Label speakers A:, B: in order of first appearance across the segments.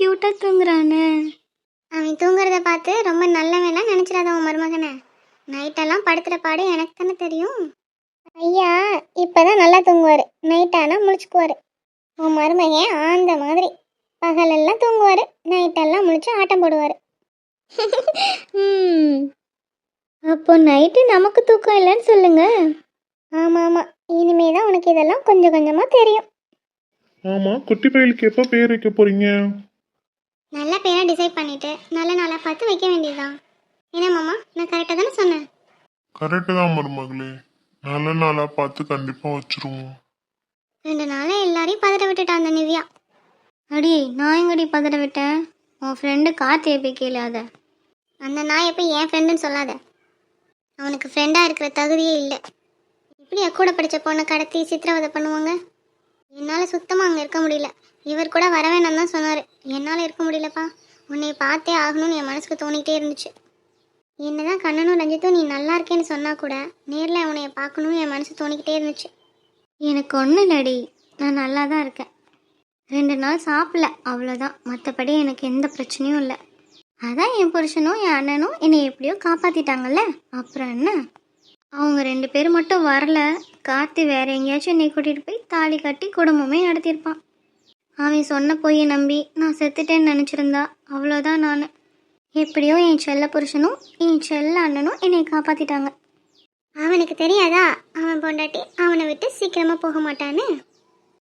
A: க்யூட்டாக தூங்குறான்னு
B: அவன் தூங்குறத பார்த்து ரொம்ப நல்லவன்லாம் நினச்சிடாத உன் மருமகனை. நைட்டெல்லாம் படுத்துகிற பாடு எனக்கு தானே தெரியும். ஐயா இப்போதான் நல்லா தூங்குவார். நைட்டானா முழிச்சுக்குவார். உன் மருமகன் ஆந்த மாதிரி. பகலெல்லாம் தூங்குவார். நைட்டெல்லாம் முழிச்சு ஆட்டம் போடுவார்.
A: அப்போ நைட்டு நமக்கு தூக்கம் இல்லைன்னு சொல்லுங்க.
B: ஆமாம் ஆமாம் இனிமே தான் உனக்கு இதெல்லாம் கொஞ்சம் கொஞ்சமாக தெரியும்.
C: ஆமா குட்டி பயலுக்கு எப்போ பேர் வைக்க போறீங்க?
B: நல்ல பேரை டிசைட் பண்ணிட்டு நல்ல நாளாக பார்த்து வைக்க வேண்டியதுதான். என்ன மாமா நான் கரெக்டாக தானே சொன்னேன்?
C: கரெக்டு தான் மருமகளே. நல்ல நாளா பார்த்து கண்டிப்பா வச்சிருவோம்.
B: ரெண்டு நாளாக எல்லாரையும் பதற விட்டுட்டான் அந்த நிவ்யா.
A: அடி நான் எங்கடி பதற விட்டேன்? உன் ஃப்ரெண்டு கார்த்தியை போய் கேளு அதை
B: அந்த நாயை போய் என் ஃப்ரெண்டுன்னு சொல்லாத. அவனுக்கு ஃப்ரெண்டாக இருக்கிற தகுதியே இல்லை. இப்படியா கூட படித்த பொண்ணை கடத்தி சித்திரவதை பண்ணுவாங்க? என்னால் சுத்தமாக அங்கே இருக்க முடியல. இவர் கூட வர வேணாம் தான் சொன்னார். என்னால் இருக்க முடியலப்பா. உன்னை பார்த்தே ஆகணும்னு என் மனசுக்கு தோணிகிட்டே இருந்துச்சு. என்னதான் கண்ணனும் ரஞ்சித்தும் நீ நல்லா இருக்கேன்னு சொன்னால் கூட நேரில் உன்னைய பார்க்கணும்னு என் மனசு தோணிக்கிட்டே இருந்துச்சு.
A: எனக்கு ஒன்றும் இல்லடி. நான் நல்லா தான் இருக்கேன். ரெண்டு நாள் சாப்பிடல அவ்வளோதான் மற்றபடி எனக்கு எந்த பிரச்சனையும் இல்லை. அதான் என் புருஷனும் என் அண்ணனும் என்னை எப்படியோ காப்பாற்றிட்டாங்கல்ல அப்புறம் என்ன? அவங்க ரெண்டு பேர் மட்டும் வரல. கார்த்தி வேற எங்கேயாச்சும் என்னை கூட்டிகிட்டு போய் தாலி கட்டி குடும்பமே நடத்தியிருப்பான். அவன் சொன்ன பொய்யை நம்பி நான் செத்துட்டேன்னு நினச்சிருந்தா. அவ்வளோதான் நான். எப்படியோ என் செல்ல புருஷனும் என் செல்ல அண்ணனும் என்னை காப்பாற்றிட்டாங்க
B: அவனுக்கு தெரியாதா? அவன் பொண்டாட்டி அவனை விட்டு சீக்கிரமாக போக மாட்டான்னு?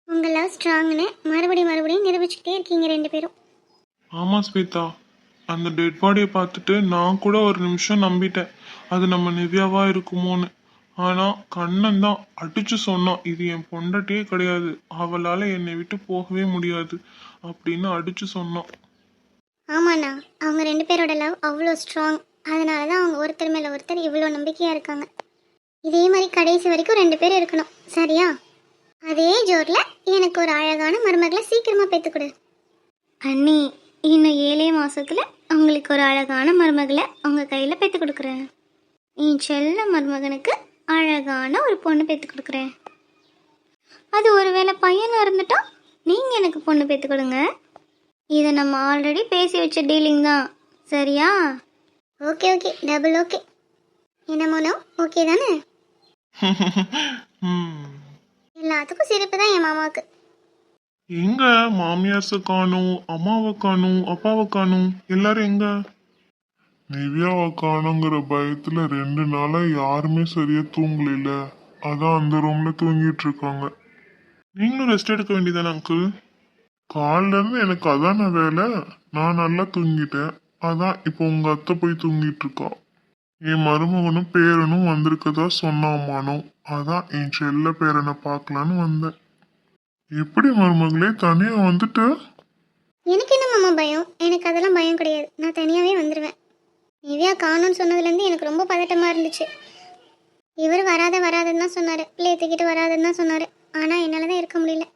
B: உங்கள் லவ் ஸ்ட்ராங்னு மறுபடியும் மறுபடியும் நிரூபிச்சுக்கிட்டே இருக்கீங்க ரெண்டு பேரும்.
C: ஆமா ஸ்வேதா. அந்த டெட் பாடியை பார்த்துட்டு நான் கூட ஒரு நிமிஷம் நம்பிட்டேன். அது நம்ம நிவ்யாவா இருக்குமோன்னு. ஆனா கண்ணன் தான் அடிச்சு சொன்னான் இது என் பொண்டாட்டியே கிடையாது. அவளால என்னை விட்டு போகவே முடியாது அப்படின்னு அடிச்சு சொன்னான்.
B: ஆமாண்ணா அவங்க ரெண்டு பேரோட லவ் அவ்வளோ ஸ்ட்ராங் அதனால தான் அவங்க ஒருத்தர் மேலே ஒருத்தர் இவ்வளோ நம்பிக்கையாக இருக்காங்க. இதே மாதிரி கடைசி வரைக்கும் ரெண்டு பேர் இருக்கணும். சரியா? அதே ஜோரில் எனக்கு ஒரு அழகான மருமகளை சீக்கிரமாக பேத்து கொடு
A: அண்ணி இன்னும் ஏழே மாசத்துல உங்களுக்கு ஒரு அழகான மருமகளை உங்க கையில பேத்து கொடுக்குறேன் என் செல்ல மருமகனுக்கு அழகான ஒரு பொண்ணு பேத்து கொடுக்குறேன் அது ஒருவேளை பையன் இருந்துட்டா நீங்க எனக்கு பொண்ணு பேத்து கொடுங்க இதை நம்ம ஆல்ரெடி பேசி வச்ச டீலிங் தான். சரியா?
B: Okay okay double okay. என்ன மோனோ ஓகே தானே? எல்லாத்துக்கும் சிரிப்பு தான் என் மாமாவுக்கு.
C: எங்க? மாமியார்ஸ காணும் அம்மாவை காணும் அப்பாவை காணும். எல்லாரும் எங்க? நிவ்யாவை காணுங்கிற பயத்துல ரெண்டு நாளா யாருமே சரியா தூங்கல அதான் அந்த ரூம்ல தூங்கிட்டு இருக்காங்க. நீங்களும் ரெஸ்ட் எடுக்க வேண்டியதானே அங்கிள் காலில இருந்து எனக்கு அதான வேலை. நான் நல்லா தூங்கிட்டேன். அதான் இப்போ உங்க அத்தை போய் தூங்கிட்டு இருக்கா. என் மருமகனும் பேரனும் வந்திருக்கதா சொன்னாமானோ? அதான் என் செல்ல பேரனை பார்க்கலான்னு வந்தேன். எப்படி மருமகளே தனியா வந்துட்ட?
B: எனக்கு என்ன மாமா பயம்? எனக்கு அதெல்லாம் பயம் கிடையாது. நான் தனியாகவே வந்துடுவேன் நிவ்யா காணும்னு சொன்னதுலேருந்து எனக்கு ரொம்ப பதட்டமாக இருந்துச்சு. இவர் வராத வராதுன்னு தான் சொன்னார். பிள்ளைய தூக்கிட்டு வராதுன்னு தான் சொன்னார். ஆனால் என்னால் தான் இருக்க முடியல.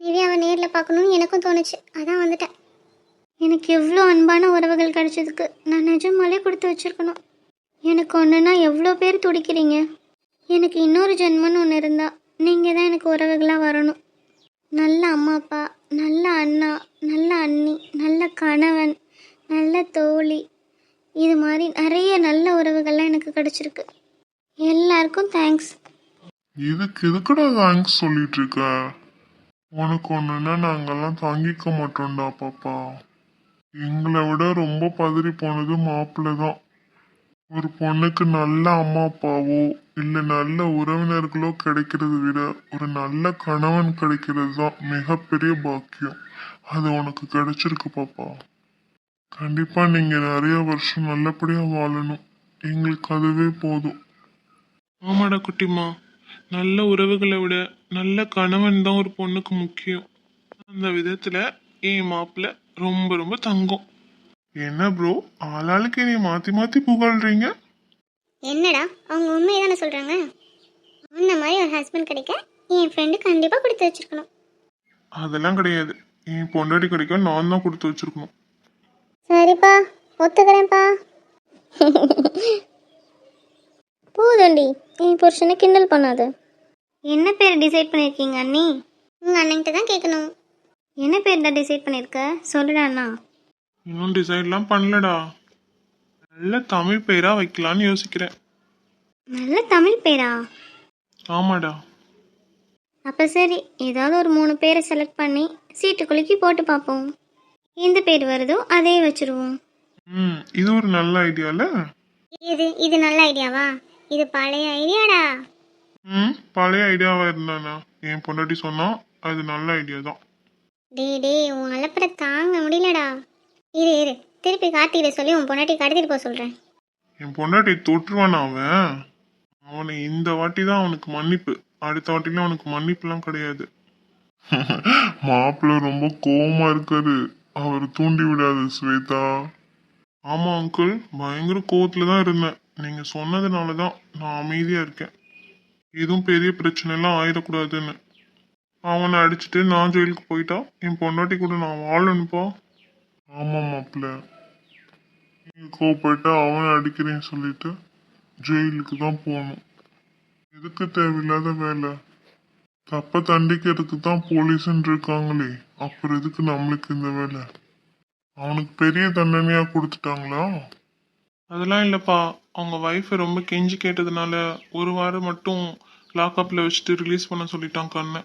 B: நிவ்யாவை நேரில் பார்க்கணும்னு எனக்கும் தோணுச்சு. அதான் வந்துட்டேன்.
A: எனக்கு எவ்வளோ அன்பான உறவுகள் கிடைச்சதுக்கு நான் நிஜமாலே கொடுத்து வச்சிருக்கணும். எனக்கு ஒன்றுனா எவ்வளோ பேர் துடிக்கிறீங்க? எனக்கு இன்னொரு ஜென்மன்னு ஒன்று இருந்தா நீங்கள் தான் எனக்கு உறவுகளாக வரணும். நல்ல அம்மா அப்பா நல்ல அண்ணா நல்ல அண்ணி நல்ல கணவன் நல்ல தோழி. இது மாதிரி நிறைய நல்ல உறவுகள்லாம் எனக்கு கிடைச்சிருக்கு. எல்லாருக்கும் தேங்க்ஸ்
C: இதுக்கு எதுக்குடா தேங்க்ஸ் சொல்லிட்டு இருக்க? உனக்கு ஒண்ணுன்னா நாங்கெல்லாம் தாங்கிக்க மாட்டோம்டா பாப்பா. எங்களை விட ரொம்ப பதறி போனது மாப்பிள்ளை தான் ஒரு பொண்ணுக்கு நல்ல அம்மா அப்பாவோ இல்லை நல்ல உறவினர்களோ கிடைக்கிறத விட ஒரு நல்ல கணவன் கிடைக்கிறது தான் மிகப்பெரிய பாக்கியம். அது உனக்கு கிடைச்சிருக்கு பாப்பா. கண்டிப்பா நீங்க நிறைய வருஷம் நல்லபடியா வாழணும். எங்களுக்கு அதுவே போதும். ஆமாடா குட்டிமா. நல்ல உறவுகளை விட நல்ல கணவன் தான் ஒரு பொண்ணுக்கு முக்கியம். அந்த விதத்துல என் மாப்பிள்ள ரொம்ப ரொம்ப தங்கம். என்ன ப்ரோ ஆளாளுக்கு நீ மாத்தி மாத்தி புகழ்றீங்க?
B: என்னடா? அவங்க உண்மையை தானே சொல்கிறாங்க உன்ன மாதிரி ஒரு ஹஸ்பண்ட் கிடைக்க என் ஃப்ரெண்டு கண்டிப்பாக கொடுத்து வச்சிருக்கணும்.
C: அதெல்லாம் கிடையாது. என் பொண்டாட்டி கிடைக்க நான் தான் கொடுத்து வச்சிருக்கணும்.
B: சரிப்பா ஒத்துக்கிறேன்ப்பா.
A: போதண்டி என் புருஷனை கிண்டல் பண்ணாத. என்ன பேர் டிசைட் பண்ணியிருக்கீங்க அண்ணி?
B: உங்கள் அண்ணன்கிட்ட தான் கேட்கணும்.
A: என்ன பேர் தான் டிசைட் பண்ணியிருக்க? சொல்லுடா அண்ணா.
D: இன்னும் டிசைட்லாம் பண்ணலடா. நல்ல தமிழ் பேரா வைக்கலான்னு யோசிக்கிறேன்.
A: நல்ல தமிழ் பேரா?
D: ஆமாடா.
A: அப்போ சரி ஏதாவது ஒரு மூணு பேரை செலக்ட் பண்ணி சீட்டு குலுக்கி போட்டு பார்ப்போம். எந்த பேர் வருதோ அதே வச்சுருவோம்.
D: ம் இது ஒரு நல்ல ஐடியால
B: இது இது நல்ல ஐடியாவா இது பழைய ஐடியாடா
D: ம் பழைய ஐடியாவா இருந்தானா? என் பொண்டாட்டி சொன்னா அது நல்ல ஐடியா தான்.
B: டே டே உன் அலப்பறை தாங்க முடியலடா. இரு இரு. திருப்பி கார்த்திகிட்ட சொல்லி உன் பொண்டாட்டி கடத்திட்டு போக சொல்கிறேன்
D: என் பொண்டாட்டி தொற்றுவான் அவன்? அவனை இந்த வாட்டி தான் அவனுக்கு மன்னிப்பு. அடுத்த வாட்டிலாம் அவனுக்கு மன்னிப்புலாம் கிடையாது. மாப்பிள்ள ரொம்ப கோவமா இருக்காரு. அவர் தூண்டி விடாது ஸ்வேதா. ஆமா அங்கிள் பயங்கர கோவத்துல தான் இருந்தேன். நீங்க சொன்னதுனால தான் நான் அமைதியா இருக்கேன். எதுவும் பெரிய பிரச்சனை எல்லாம் ஆயிடக்கூடாதுன்னு. அவனை அடிச்சுட்டு நான் ஜெயிலுக்கு போயிட்டா? என் பொண்டாட்டி கூட நான் வாழணுப்பா ஆமா மாப்பிள்ள. நீங்க கோவப்பட்டு அவனை அடிக்கிறேன்னு சொல்லிட்டு ஜெயிலுக்கு தான் போகணும். எதுக்கு தேவையில்லாத வேலை? தப்ப தண்டிக்கிறதுக்கு தான் போலீஸ்ன்னு இருக்காங்களே. அப்புறம் எதுக்கு நம்மளுக்கு இந்த வேலை? அவனுக்கு பெரிய தண்டனையா கொடுத்துட்டாங்களா? அதெல்லாம் இல்லப்பா. அவங்க ஒய்ஃபை ரொம்ப கெஞ்சி கேட்டதுனால ஒரு வாரம் மட்டும் லாக்அப்ல வச்சுட்டு ரிலீஸ் பண்ண சொல்லிட்டான் கண்ணை.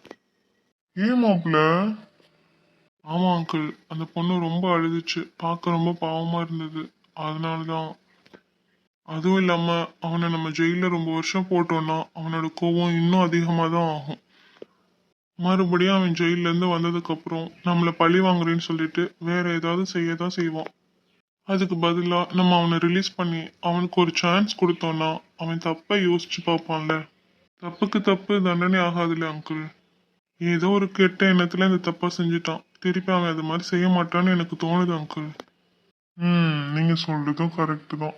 D: ஏன் மாப்பிள்ள? ஆமா அங்கிள் அந்த பொண்ணு ரொம்ப அழுதுச்சு. பார்க்க ரொம்ப பாவமா இருந்தது. அதனால தான் அதுவும் இல்லாம அவனை நம்ம ஜெயில ரொம்ப வருஷம் போட்டோம்னா அவனோட கோவம் இன்னும் அதிகமா தான் ஆகும். மறுபடியும் அவன் ஜெயில இருந்து வந்ததுக்கு அப்புறம் நம்மள பழி வாங்குறேன்னு சொல்லிட்டு வேற ஏதாவது செய்ய தான் செய்வான். அதுக்கு பதிலா நம்ம அவனை ரிலீஸ் பண்ணி அவனுக்கு ஒரு சான்ஸ் கொடுத்தோம்னா அவன் தப்பை யோசிச்சு பார்ப்பான்ல. தப்புக்கு தப்பு தண்டனை ஆகாதுல்ல அங்கிள் ஏதோ ஒரு கெட்ட எண்ணத்துல இந்த தப்பா செஞ்சுட்டான். திருப்பி அவன் அது மாதிரி செய்ய மாட்டான்னு எனக்கு தோணுது அங்கிள் ம் நீங்க சொல்றதும் கரெக்ட் தான்.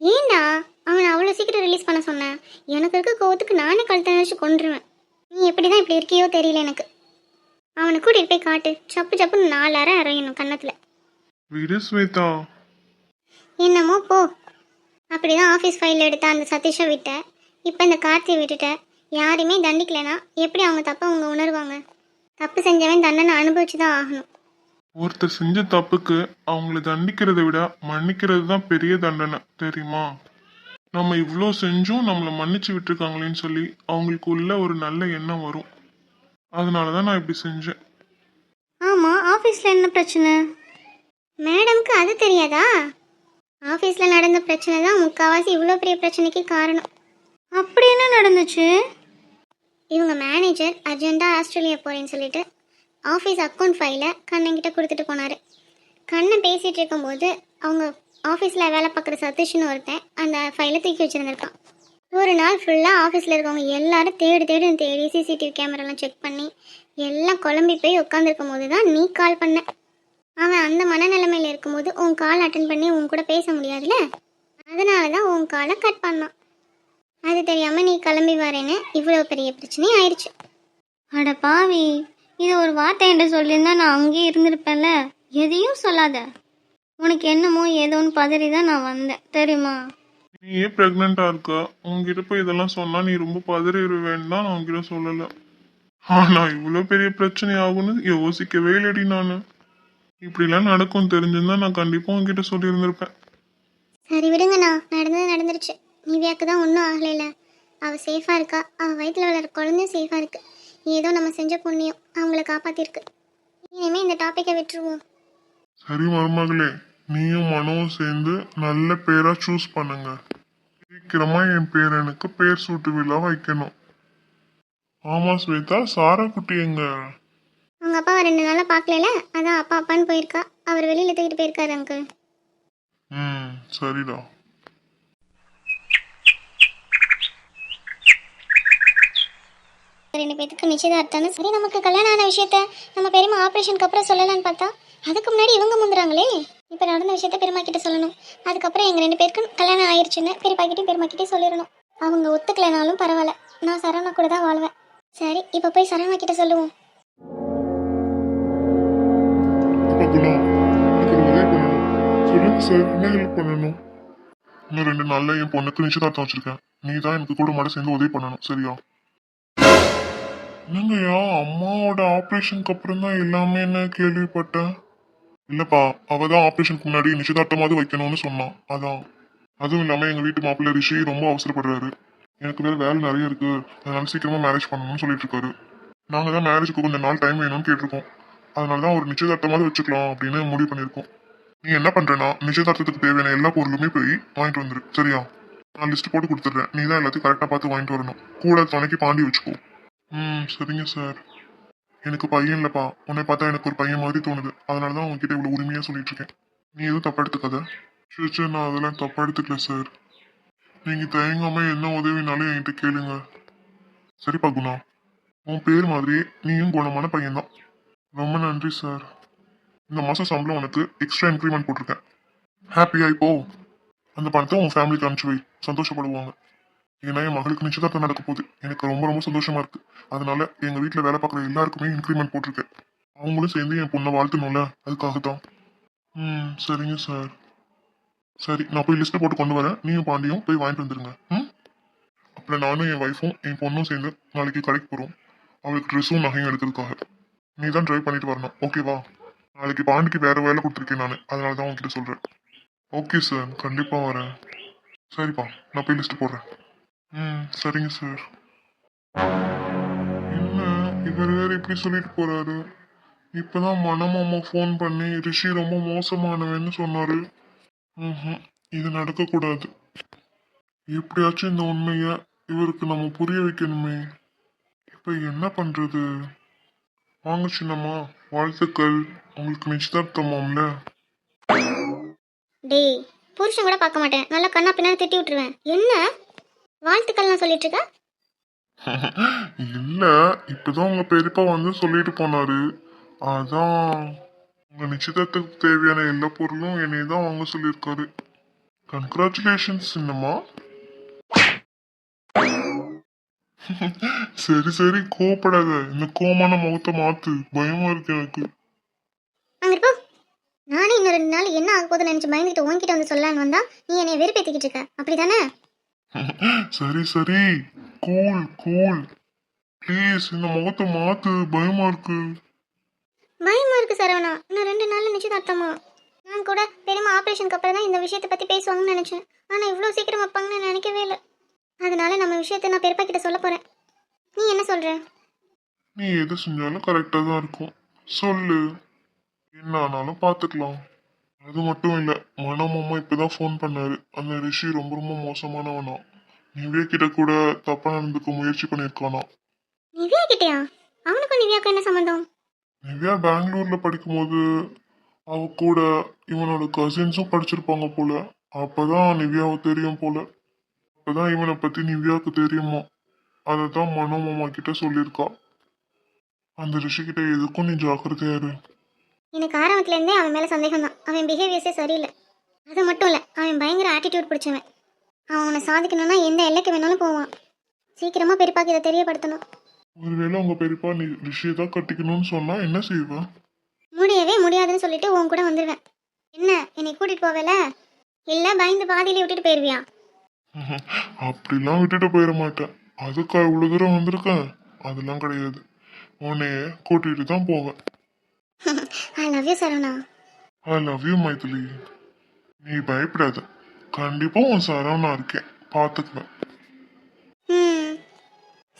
B: ஏண்டா அவனை அவ்வளோ சீக்கிரம் ரிலீஸ் பண்ண சொன்னேன் எனக்கு இருக்க கோவத்துக்கு நானே கழுத்தை நினச்சி கொண்டுருவேன் நீ எப்படி தான் இப்படி இருக்கியோ தெரியல எனக்கு. அவனை கூட்டிகிட்டு போய் காட்டு. சப்பு சப்புன்னு நாலு அரை அரையணும் கன்னத்தில்.
D: விடு ஸ்வேதா
B: என்னமோ போ. அப்படிதான் ஆஃபீஸ் ஃபைல் எடுத்த அந்த சதீஷை விட்ட. இப்போ இந்த கார்த்தியை விட்டுட்ட. யாரையுமே தண்டிக்கலைன்னா எப்படி அவங்க தப்பை அவங்க உணர்வாங்க? தப்பு செஞ்சவன் தண்டனை அனுபவிச்சு தான் ஆகணும்.
D: ஒருத்தர் செஞ்ச தப்புக்கு அவங்கள தண்டிக்கிறதை விட மன்னிக்கிறது தான் பெரிய தண்டனை தெரியுமா? நம்ம இவ்வளோ செஞ்சும் நம்மளை மன்னிச்சு விட்டுருக்காங்களேன்னு சொல்லி அவங்களுக்கு உள்ள ஒரு நல்ல எண்ணம் வரும். அதனால தான் நான் இப்படி செஞ்சேன்.
A: ஆமாம் ஆஃபீஸில் என்ன பிரச்சனை?
B: மேடம்க்கு அது தெரியாதா? ஆஃபீஸில் நடந்த பிரச்சனை தான் முக்கால்வாசி இவ்வளோ பெரிய பிரச்சனைக்கு காரணம்.
A: அப்படி என்ன நடந்துச்சு?
B: இவங்க மேனேஜர் அர்ஜென்ட்டாக ஆஸ்திரேலியா போகிறேன்னு சொல்லிட்டு ஆஃபீஸ் அக்கௌண்ட் ஃபைலை கண்ணன்கிட்ட கொடுத்துட்டு போனார். கண்ணன் பேசிகிட்டு இருக்கும்போது அவங்க ஆஃபீஸில் வேலை பார்க்குற சதீஷ்னு ஒருத்தன் அந்த ஃபைலை தூக்கி வச்சுருந்துருக்கான். ஒரு நாள் ஃபுல்லாக ஆஃபீஸில் இருக்கவங்க எல்லாரும் தேடி தேடி தேடி சிசிடிவி கேமராலாம் செக் பண்ணி எல்லாம் குழம்பி போய் உட்காந்துருக்கும் போது தான் நீ கால் பண்ண. அவன் அந்த மனநிலைமையில் இருக்கும்போது உன் கால் அட்டன் பண்ணி உன் கூட பேச முடியாதுல்ல? அதனால தான் உன் காலை கட் பண்ணான். அது தெரியாமல் நீ கிளம்பி வரேன்னு இவ்வளோ பெரிய பிரச்சனை ஆயிடுச்சு.
A: அட பாவி இது ஒரு வார்த்தை என்று சொல்லியிருந்தா நான் அங்கேயே இருந்திருப்பேன்ல. எதையும் சொல்லாத. உனக்கு என்னமோ ஏதோன்னு பதறி தான் நான் வந்தேன். தெரியுமா?
D: நீ ஏன் ப்ரெக்னெண்டா இருக்க? உங்ககிட்ட போய் இதெல்லாம் சொன்னா நீ ரொம்ப பதறிடுவேன்னு தான் நான் உங்ககிட்ட சொல்லல. ஆனா இவ்வளோ பெரிய பிரச்சனை ஆகும்னு யோசிக்கவே இல்லடி நான். இப்படிலாம் நடக்கும் தெரிஞ்சிருந்தா நான் கண்டிப்பா உங்ககிட்ட சொல்லியிருந்திருப்பேன்.
B: சரி விடுங்கண்ணா. நடந்தது நடந்துருச்சு. நிவ்யாக்கு தான் ஒன்றும் ஆகலைல. அவள் சேஃபாக இருக்கா? அவள் வயிற்றில் வளர குழந்தையும் சேஃபாக இருக்கு. ஏதோ நம்ம செஞ்ச புண்ணியம் அவங்கள காப்பாற்றிருக்கு இனிமேல் இந்த டாப்பிக்கை விட்டுருவோம்.
D: சரி மருமகளே நீயும் மனோவும் சேர்ந்து நல்ல பேரா சூஸ் பண்ணுங்க. சீக்கிரமா என் பேரனுக்கு பேர் சூட்டு விழா வைக்கணும். ஆமா ஸ்வேதா சாரா குட்டி எங்க?
B: அவங்க அப்பாவை ரெண்டு நாளாக பார்க்கல அதான் அப்பா அப்பான்னு போயிருக்கா. அவர் வெளியில் தூக்கிட்டு போயிருக்காரு அங்கிள்
D: ம் சரிடா.
B: ரெண்டு பேத்துக்கு நிச்சயதார்த்தம்னு. சரி நமக்கு கல்யாணம் ஆன விஷயத்த நம்ம பெரியம்மா ஆப்ரேஷனுக்கு அப்புறம் சொல்லலாம்னு பார்த்தா அதுக்கு முன்னாடி இவங்க முந்துறாங்களே. இப்போ நடந்த விஷயத்த பெருமா கிட்ட சொல்லணும். அதுக்கப்புறம் எங்கள் ரெண்டு பேருக்கும் கல்யாணம் ஆயிடுச்சுன்னு பெரியப்பா கிட்டே பெருமா கிட்டே சொல்லிடணும். அவங்க ஒத்துக்கலைனாலும் பரவாயில்ல. நான் சரவணா கூட தான் வாழ்வேன். சரி இப்போ போய் சரவணா கிட்ட சொல்லுவோம்.
D: சொல்லுங்க சார் என்ன ஹெல்ப் பண்ணணும்?
C: இன்னும் ரெண்டு நாளில் என் பொண்ணுக்கு நிச்சயதார்த்தம் வச்சிருக்கேன். நீ தான் எனக்கு கூட மாட சேர்ந்து உதவி பண்ணணும். சரியா? என்னங்கய்யா அம்மாவோட ஆப்ரேஷனுக்கு அப்புறம் தான் எல்லாமே என்ன கேள்விப்பட்டேன்? இல்லப்பா அவ தான் ஆப்ரேஷனுக்கு முன்னாடி நிச்சயதார்த்தமாவது வைக்கணும்னு சொன்னான் அதான். அதுவும் இல்லாம எங்க வீட்டு மாப்பிள்ளை ரிஷி ரொம்ப அவசரப்படுறாரு. எனக்கு வேற வேலை நிறைய இருக்கு. அதனால சீக்கிரமா மேரேஜ் பண்ணணும்னு சொல்லிட்டு இருக்காரு. நாங்க தான் மேரேஜுக்கு கொஞ்சம் நாள் டைம் வேணும்னு கேட்டிருக்கோம். அதனால தான் ஒரு நிச்சயதார்த்தமாவது வச்சுக்கலாம் அப்படின்னு முடிவு பண்ணியிருக்கோம். நீ என்ன பண்றேன்னா நிச்சயதார்த்தத்துக்கு தேவையான எல்லா பொருளுமே போய் வாங்கிட்டு வந்துரு. சரியா? நான் லிஸ்ட் போட்டு கொடுத்துட்றேன். நீ தான் எல்லாத்தையும் கரெக்டாக பார்த்து வாங்கிட்டு வரணும். கூட துணைக்கு பாண்டி வச்சுக்கோ. ம். சரிங்க சார். எனக்கு பையன் இல்லைப்பா. உன்னை பார்த்தா எனக்கு ஒரு பையன் மாதிரி தோணுது. அதனால தான் உங்ககிட்ட இவ்வளோ உரிமையாக சொல்லிட்டு இருக்கேன். நீ எதுவும் தப்பா எடுத்துக்காத. சரி சரி நான் அதெல்லாம் தப்பா எடுத்துக்கல சார். நீங்கள் தயங்காம என்ன உதவினாலும் என்கிட்ட கேளுங்க. சரிப்பா குணா. உன் பேர் மாதிரியே நீயும் குணமான பையன்தான். ரொம்ப நன்றி சார். இந்த மாதம் சம்பளம் உனக்கு எக்ஸ்ட்ரா இன்க்ரிமெண்ட் போட்டிருக்கேன். ஹாப்பியாக இப்போ. அந்த பணத்தை உன் ஃபேமிலிக்கு அனுப்பிச்சு வை. சந்தோஷப்படுவாங்க. ஏன்னா என் மகளுக்கு நிச்சயதார்த்தம் நடக்க போகுது. எனக்கு ரொம்ப ரொம்ப சந்தோஷமா இருக்கு. அதனால எங்க வீட்டில் வேலை பார்க்குற எல்லாருக்குமே இன்க்ரிமெண்ட் போட்டிருக்கேன். அவங்களும் சேர்ந்து என் பொண்ணை வாழ்த்தணும்ல அதுக்காக தான் ம் சரிங்க சார் சரி நான் போய் லிஸ்ட் போட்டு கொண்டு வரேன். நீயும் பாண்டியும் போய் வாங்கிட்டு வந்துருங்க. ம்? அப்புறம் நானும் என் ஒய்ஃபும் என் பொண்ணும் சேர்ந்து நாளைக்கு கடைக்கு போகிறோம் அவளுக்கு ட்ரெஸ்ஸும் நகையும் எடுக்கிறதுக்காக. நீ தான் ட்ரைவ் பண்ணிட்டு வரணும். ஓகேவா நாளைக்கு பாண்டிக்கு வேற வேலை கொடுத்துருக்கேன் நான். அதனால தான் உங்ககிட்ட சொல்கிறேன் ஓகே சார் கண்டிப்பாக வரேன். சரிப்பா நான் போய் லிஸ்ட் போடுறேன். ம். சரிங்க சார் என்ன? இவர் வேற இப்படி சொல்லிட்டு போறாரு. இப்பதான் மனமாமா ஃபோன் பண்ணி ரிஷி ரொம்ப மோசமானவன்னு சொன்னாரு. ம்ஹும். இது நடக்கக்கூடாது. எப்படியாச்சும் இந்த உண்மைய இவருக்கு நம்ம புரிய வைக்கணுமே. இப்ப என்ன பண்றது? வாங்க சின்னம்மா. வாழ்த்துக்கள். உங்களுக்கு நிச்சயதார்த்தமாம்ல?
B: டேய் புருஷன் கூட பார்க்க மாட்டேன். நல்லா கண்ணா பின்னாடி திட்டி விட்டுருவேன். என்ன? வாழ்த்துக்கள்லாம் சொல்லிட்டு இருக்க
C: இல்ல இப்பதான் உங்க பெரியப்பா வந்து சொல்லிட்டு போனாரு. அதான் உங்க நிச்சயதார்த்தத்துக்கு தேவையான எல்லா பொருளும் என்னை தான் வாங்க சொல்லியிருக்காரு. கங்க்ராச்சுலேஷன்ஸ் சின்னம்மா. சரி சரி கோவப்படாத. இந்த கோமான முகத்தை மாத்து. பயமா இருக்கு எனக்கு.
B: நானே இன்னும் ரெண்டு நாள் என்ன ஆக போகுதுன்னு நினைச்சு பயந்துட்டு உன்கிட்ட வந்து சொல்லலான்னு வந்தா நீ என்னை வெறுப்பேத்திக்கிட்டு இருக்க. அப்படிதானே
C: சரி சரி. கூல் கூல் ப்ளீஸ் இந்த முகத்தை மாத்து. பயமா இருக்கு.
B: பயமா இருக்கு சரவணா. இன்னும் ரெண்டு நாள்ல நிச்சயதார்த்தமா. நான் கூட பெரியம்மா ஆப்ரேஷனுக்கு அப்புறம் தான் இந்த விஷயத்தை பத்தி பேசுவாங்கன்னு நினைச்சேன். ஆனா இவ்வளோ சீக்கிரம் வைப்பாங்கன்னு நான் நினைக்கவே இல்லை. அதனால நம்ம விஷயத்தை நான் பெரியப்பா கிட்ட சொல்ல போறேன். நீ என்ன சொல்ற?
C: நீ எது செஞ்சாலும் கரெக்டாக தான் இருக்கும். சொல்லு. என்ன ஆனாலும் பார்த்துக்கலாம் அது மட்டும் இல்லை மனமாமா இப்பதான் ஃபோன் பண்ணாரு. அந்த ரிஷி ரொம்ப ரொம்ப மோசமானவனா. நிவ்யா கிட்ட கூட தப்பா நடந்துக்க முயற்சி பண்ணியிருக்கானா
B: நிவ்யா கிட்டயா? அவனுக்கும் நிவ்யாவுக்கும் என்ன சம்மந்தம்
C: நிவ்யா பெங்களூர்ல படிக்கும்போது அவ கூட இவனோட கசின்ஸும் படிச்சிருப்பாங்க போல. அப்பதான் நிவ்யாவை தெரியும் போல. அப்பதான் இவனை பத்தி நிவ்யாவுக்கு தெரியுமா? அதை தான் மனோமாமா கிட்ட சொல்லியிருக்கா. அந்த ரிஷி கிட்ட எதுக்கும் நீ ஜாக்கிரதையா இரு.
B: எனக்கு ஆரம்பத்துல இருந்தே அவன் மேல சந்தேகம் தான் அவன் பிஹேவியர்ஸே சரியில்லை. அது மட்டும் இல்லை அவன் பயங்கர ஆட்டிடியூட் பிடிச்சவன். அவன் உன்னை சாதிக்கணும்னா எந்த எல்லைக்கு வேணாலும் போவான். சீக்கிரமா பெரியப்பாக்கு இதை தெரியப்படுத்தணும்.
C: ஒருவேளை உங்க பெரியப்பா நீ ரிஷியை தான் கட்டிக்கணும்னு சொன்னா என்ன செய்வ?
B: முடியவே முடியாதுன்னு சொல்லிட்டு உன் கூட வந்துடுவேன் என்ன என்னை கூட்டிட்டு போவேல? இல்ல பயந்து பாதியிலே விட்டுட்டு போயிருவியா?
C: அப்படிலாம் விட்டுட்டு போயிட மாட்டேன். அதுக்கா இவ்வளவு தூரம் வந்திருக்கேன் அதெல்லாம் கிடையாது. உன்னைய கூட்டிட்டு தான் போவேன்.
B: I love you Saravana
C: I love you Mythili நீ பயப்படாத. கண்டிப்பா உன் சரவணா இருக்கேன். பாத்துக்குவேன்
B: ம்.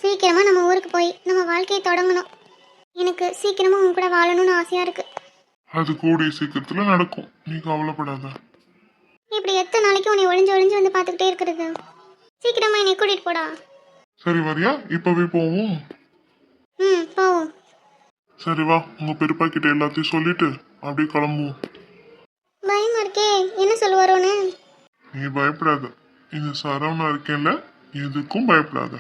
B: சீக்கிரமா நம்ம ஊருக்கு போய் நம்ம வாழ்க்கையை தொடங்கணும். எனக்கு சீக்கிரமா உன் கூட வாழணும்னு ஆசையா இருக்கு.
C: அது கூடிய சீக்கிரத்துல நடக்கும். நீ கவலைப்படாத.
B: இப்படி எத்தனை நாளைக்கு உன்னை ஒளிஞ்சு ஒளிஞ்சு வந்து பார்த்துக்கிட்டே இருக்கிறது? சீக்கிரமா என்னை கூட்டிட்டு போடா.
C: சரி வரியா? இப்பவே போவோம்.
B: ம் போவோம்.
C: சரி வா உங்க பெரியப்பா கிட்ட எல்லாத்தையும் சொல்லிட்டு அப்படியே கிளம்புவோம்.
B: பயமா இருக்கே என்ன சொல்லுவாரோன்னு?
C: நீ பயப்படாத. இந்த சரவணா இருக்கேன்ல எதுக்கும் பயப்படாத.